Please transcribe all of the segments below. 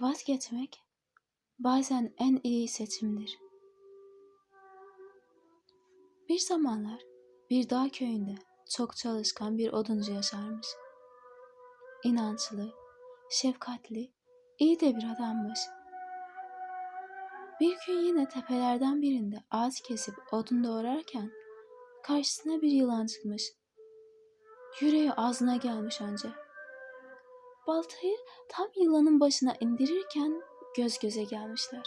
Vazgeçmek bazen en iyi seçimdir. Bir zamanlar bir dağ köyünde çok çalışkan bir oduncu yaşarmış. İnançlı, şefkatli, iyi de bir adammış. Bir gün yine tepelerden birinde ağaç kesip odun doğrarken karşısına bir yılan çıkmış. Yüreği ağzına gelmiş önce. Baltayı tam yılanın başına indirirken göz göze gelmişler.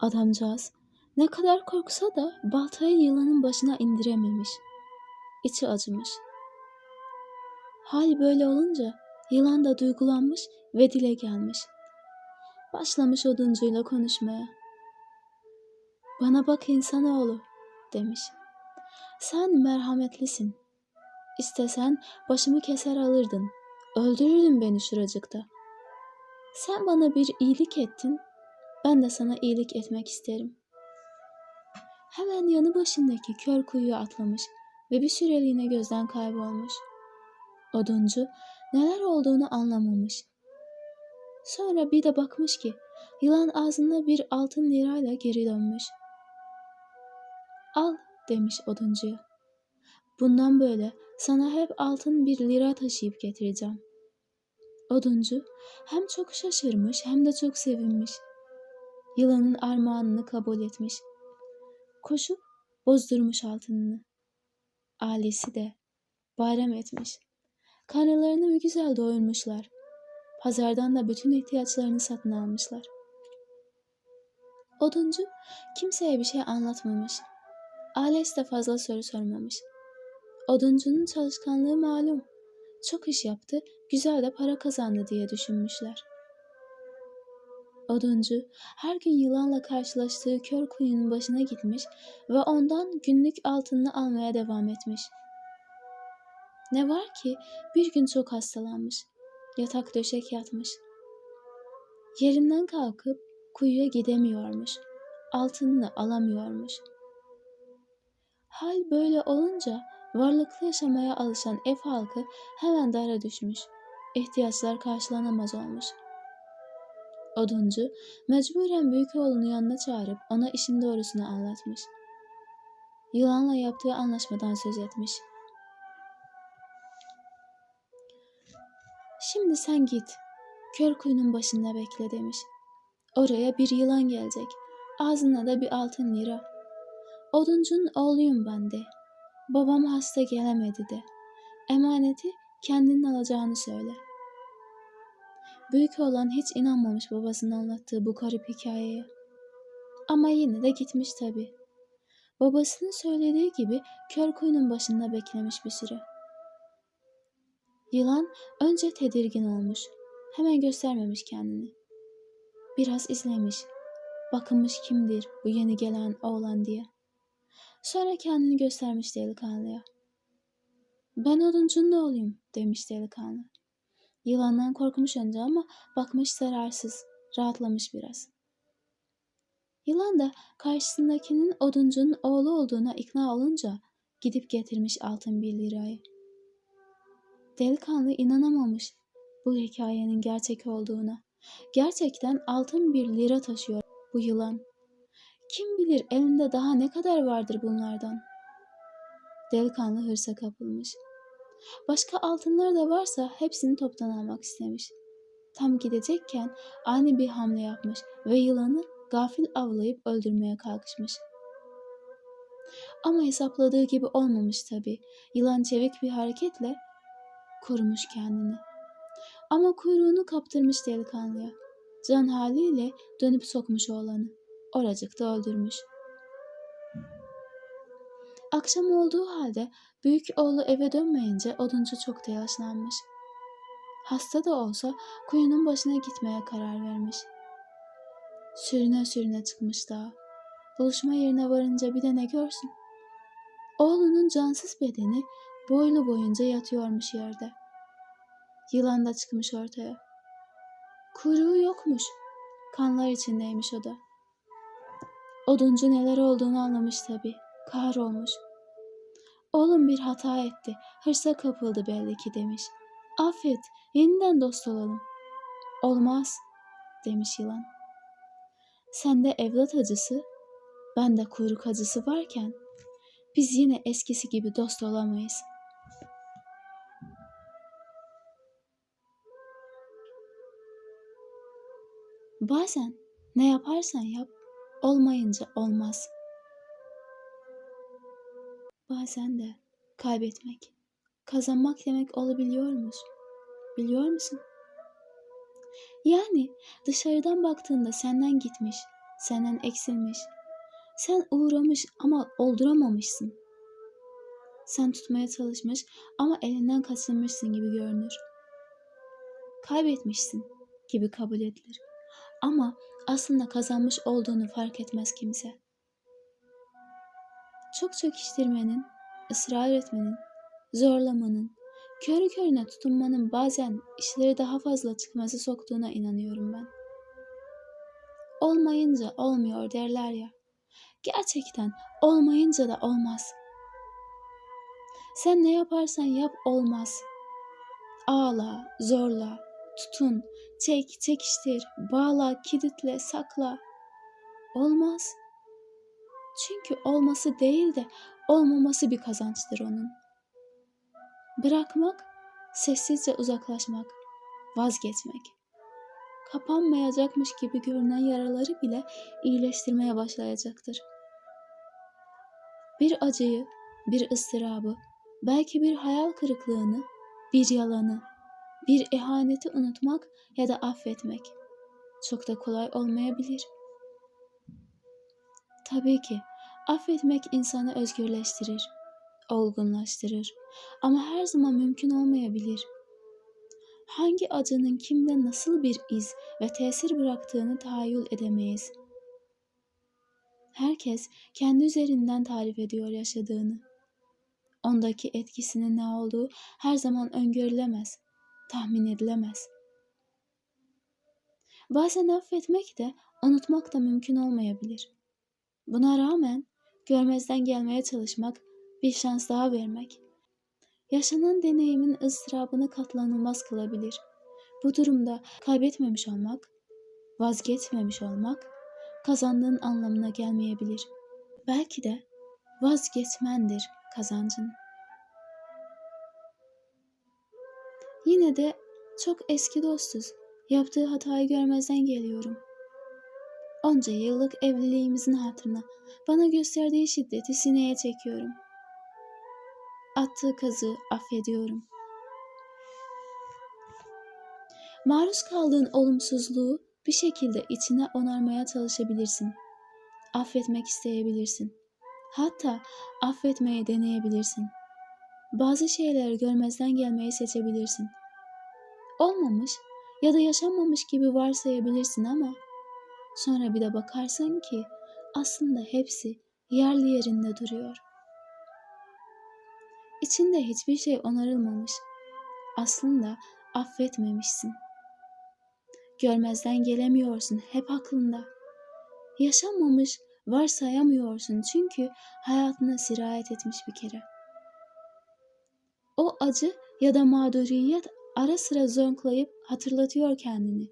Adamcağız ne kadar korksa da baltayı yılanın başına indirememiş. İçi acımış. Hal böyle olunca yılan da duygulanmış ve dile gelmiş. Başlamış oduncuyla konuşmaya. Bana bak insanoğlu demiş. Sen merhametlisin. İstesen başımı keser alırdın. Öldürürdün beni şuracıkta. Sen bana bir iyilik ettin. Ben de sana iyilik etmek isterim. Hemen yanı başındaki kör kuyuya atlamış ve bir süreliğine gözden kaybolmuş. Oduncu neler olduğunu anlamamış. Sonra bir de bakmış ki yılan ağzında bir altın lirayla geri dönmüş. Al demiş oduncuya. Bundan böyle sana hep altın bir lira taşıyıp getireceğim. Oduncu hem çok şaşırmış hem de çok sevinmiş. Yılanın armağanını kabul etmiş. Koşup bozdurmuş altınını. Ailesi de bayram etmiş. Karnlarını bir güzel doyurmuşlar. Pazardan da bütün ihtiyaçlarını satın almışlar. Oduncu kimseye bir şey anlatmamış. Ailesi de fazla soru sormamış. Oduncunun çalışkanlığı malum. Çok iş yaptı, güzel de para kazandı diye düşünmüşler. Oduncu her gün yılanla karşılaştığı kör kuyunun başına gitmiş ve ondan günlük altınını almaya devam etmiş. Ne var ki bir gün çok hastalanmış. Yatak döşek yatmış. Yerinden kalkıp kuyuya gidemiyormuş. Altınını alamıyormuş. Hal böyle olunca varlıklı yaşamaya alışan ev halkı hemen dara düşmüş. İhtiyaçlar karşılanamaz olmuş. Oduncu mecburen büyük oğlunu yanına çağırıp ona işin doğrusunu anlatmış. Yılanla yaptığı anlaşmadan söz etmiş. Şimdi sen git. Kör kuyunun başında bekle demiş. Oraya bir yılan gelecek. Ağzına da bir altın lira. Oduncunun oğluyum ben de. Babam hasta gelemedi de. Emaneti kendinin alacağını söyle. Büyük olan hiç inanmamış babasının anlattığı bu garip hikayeye. Ama yine de gitmiş tabi. Babasının söylediği gibi kör kuyunun başında beklemiş bir süre. Yılan önce tedirgin olmuş. Hemen göstermemiş kendini. Biraz izlemiş. Bakınmış kimdir bu yeni gelen oğlan diye. Sonra kendini göstermiş delikanlıya. Ben oduncunun oğluyum demiş delikanlı. Yılandan korkmuş önce ama bakmış zararsız, rahatlamış biraz. Yılan da karşısındakinin oduncunun oğlu olduğuna ikna olunca gidip getirmiş altın bir lirayı. Delikanlı inanamamış bu hikayenin gerçek olduğuna. Gerçekten altın bir lira taşıyor bu yılan. Kim bilir elinde daha ne kadar vardır bunlardan. Delikanlı hırsa kapılmış. Başka altınlar da varsa hepsini toptan almak istemiş. Tam gidecekken ani bir hamle yapmış ve yılanı gafil avlayıp öldürmeye kalkışmış. Ama hesapladığı gibi olmamış tabi. Yılan çevik bir hareketle korumuş kendini. Ama kuyruğunu kaptırmış delikanlıya. Can haliyle dönüp sokmuş oğlanı. Oracıkta öldürmüş. Akşam olduğu halde büyük oğlu eve dönmeyince oduncu çok telaşlanmış. Hasta da olsa kuyunun başına gitmeye karar vermiş. Sürüne sürüne çıkmış dağa. Buluşma yerine varınca bir de ne görsün? Oğlunun cansız bedeni boylu boyunca yatıyormuş yerde. Yılan da çıkmış ortaya. Kuyruğu yokmuş. Kanlar içindeymiş o da. Oduncu neler olduğunu anlamış tabi. Kahrolmuş. Oğlum bir hata etti. Hırsa kapıldı belli ki demiş. Affet, yeniden dost olalım. Olmaz demiş yılan. Sende evlat acısı, bende kuyruk acısı varken biz yine eskisi gibi dost olamayız. Bazen ne yaparsan yap, olmayınca olmaz. Bazen de kaybetmek, kazanmak demek olabiliyormuş. Biliyor musun? Yani dışarıdan baktığında senden gitmiş, senden eksilmiş. Sen uğramış ama olduramamışsın. Sen tutmaya çalışmış ama elinden kaçırmışsın gibi görünür. Kaybetmişsin gibi kabul edilir. Ama aslında kazanmış olduğunu fark etmez kimse. Çok çekiştirmenin, ısrar etmenin, zorlamanın, körü körüne tutunmanın bazen işleri daha fazla çıkması soktuğuna inanıyorum ben. Olmayınca olmuyor derler ya. Gerçekten olmayınca da olmaz. Sen ne yaparsan yap olmaz. Ağla, zorla, tutun, çek, çekiştir, bağla, kilitle, sakla. Olmaz. Çünkü olması değil de olmaması bir kazançtır onun. Bırakmak, sessizce uzaklaşmak, vazgeçmek. Kapanmayacakmış gibi görünen yaraları bile iyileştirmeye başlayacaktır. Bir acıyı, bir ıstırabı, belki bir hayal kırıklığını, bir yalanı, bir ihaneti unutmak ya da affetmek çok da kolay olmayabilir. Tabii ki affetmek insanı özgürleştirir, olgunlaştırır ama her zaman mümkün olmayabilir. Hangi acının kimde nasıl bir iz ve tesir bıraktığını tahayyül edemeyiz. Herkes kendi üzerinden tarif ediyor yaşadığını. Ondaki etkisinin ne olduğu her zaman öngörülemez, tahmin edilemez. Bazen affetmek de unutmak da mümkün olmayabilir. Buna rağmen görmezden gelmeye çalışmak, bir şans daha vermek, yaşanan deneyimin ızdırabını katlanılmaz kılabilir. Bu durumda kaybetmemiş olmak, vazgeçmemiş olmak, kazandığın anlamına gelmeyebilir. Belki de vazgeçmendir kazancın. Yine de çok eski dostuz. Yaptığı hatayı görmezden geliyorum. Onca yıllık evliliğimizin hatırına bana gösterdiği şiddeti sineye çekiyorum. Attığı kazı affediyorum. Maruz kaldığın olumsuzluğu bir şekilde içine onarmaya çalışabilirsin. Affetmek isteyebilirsin. Hatta affetmeyi deneyebilirsin. Bazı şeyleri görmezden gelmeyi seçebilirsin. Olmamış ya da yaşanmamış gibi varsayabilirsin ama sonra bir de bakarsın ki aslında hepsi yerli yerinde duruyor. İçinde hiçbir şey onarılmamış. Aslında affetmemişsin. Görmezden gelemiyorsun hep aklında. Yaşanmamış varsayamıyorsun çünkü hayatına sirayet etmiş bir kere. O acı ya da mağduriyet ara sıra zonklayıp hatırlatıyor kendini.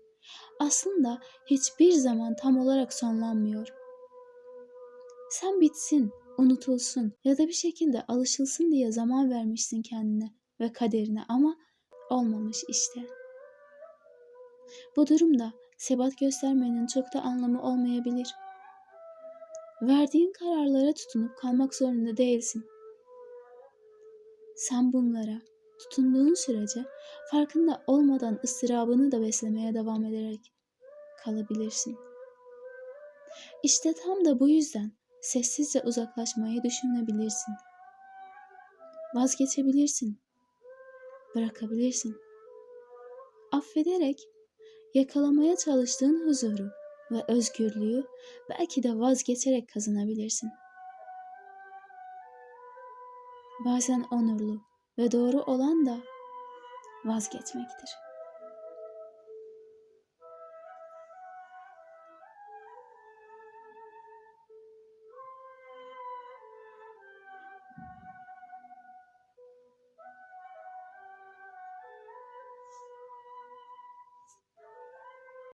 Aslında hiçbir zaman tam olarak sonlanmıyor. Sen bitsin, unutulsun ya da bir şekilde alışılsın diye zaman vermişsin kendine ve kaderine ama olmamış işte. Bu durumda sebat göstermenin çok da anlamı olmayabilir. Verdiğin kararlara tutunup kalmak zorunda değilsin. Sen bunlara tutunduğun sürece farkında olmadan ıstırabını da beslemeye devam ederek kalabilirsin. İşte tam da bu yüzden sessizce uzaklaşmayı düşünebilirsin. Vazgeçebilirsin. Bırakabilirsin. Affederek yakalamaya çalıştığın huzuru ve özgürlüğü belki de vazgeçerek kazanabilirsin. Bazen onurlu ve doğru olan da vazgeçmektir.